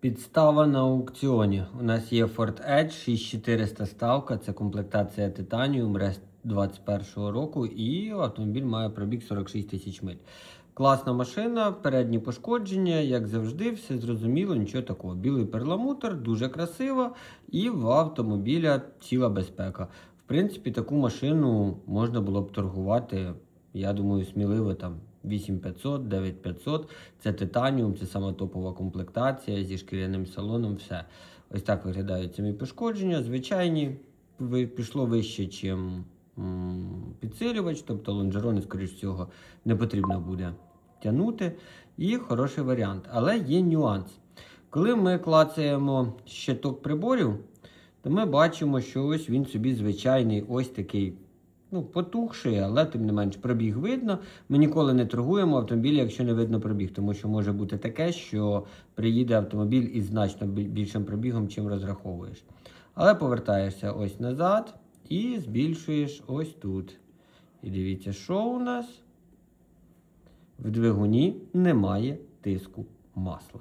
Підстава на аукціоні. У нас є Ford Edge 6400 ставка, це комплектація Titanium Rest 21 року, і автомобіль має пробіг 46 тисяч миль. Класна машина, передні пошкодження, як завжди, все зрозуміло, нічого такого. Білий перламутр, дуже красиво, і в автомобіля ціла безпека. В принципі, таку машину можна було б торгувати, я думаю, сміливо там 8500, 9500. Це титаніум, це сама топова комплектація зі шкіряним салоном. Все. Ось так виглядають самі пошкодження. Звичайні пішло вище, ніж підсилювач, тобто лонжерони, скоріш всього, не потрібно буде тягнути. І хороший варіант. Але є нюанс. Коли ми клацаємо щиток приборів, то ми бачимо, що ось він собі звичайний ось такий ну, потухший, але тим не менш пробіг видно. Ми ніколи не торгуємо автомобіль, якщо не видно пробіг, тому що може бути таке, що приїде автомобіль із значно більшим пробігом, чим розраховуєш. Але повертаєшся ось назад і збільшуєш ось тут. І дивіться, що у нас в двигуні немає тиску масла.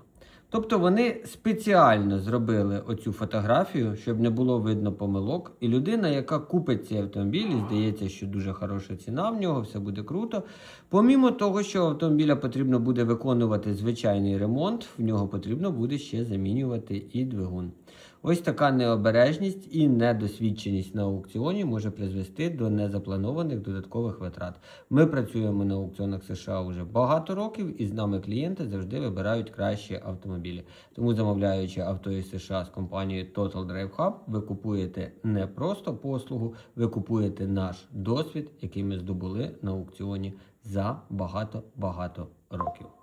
Тобто вони спеціально зробили оцю фотографію, щоб не було видно помилок. І людина, яка купить цей автомобіль, і здається, що дуже хороша ціна в нього, все буде круто. Помімо того, що автомобіля потрібно буде виконувати звичайний ремонт, в нього потрібно буде ще замінювати і двигун. Ось така необережність і недосвідченість на аукціоні може призвести до незапланованих додаткових витрат. Ми працюємо на аукціонах США вже багато років, і з нами клієнти завжди вибирають кращі автомобілі. Тому, замовляючи авто із США з компанією Total Drive Hub, ви купуєте не просто послугу, ви купуєте наш досвід, який ми здобули на аукціоні за багато-багато років.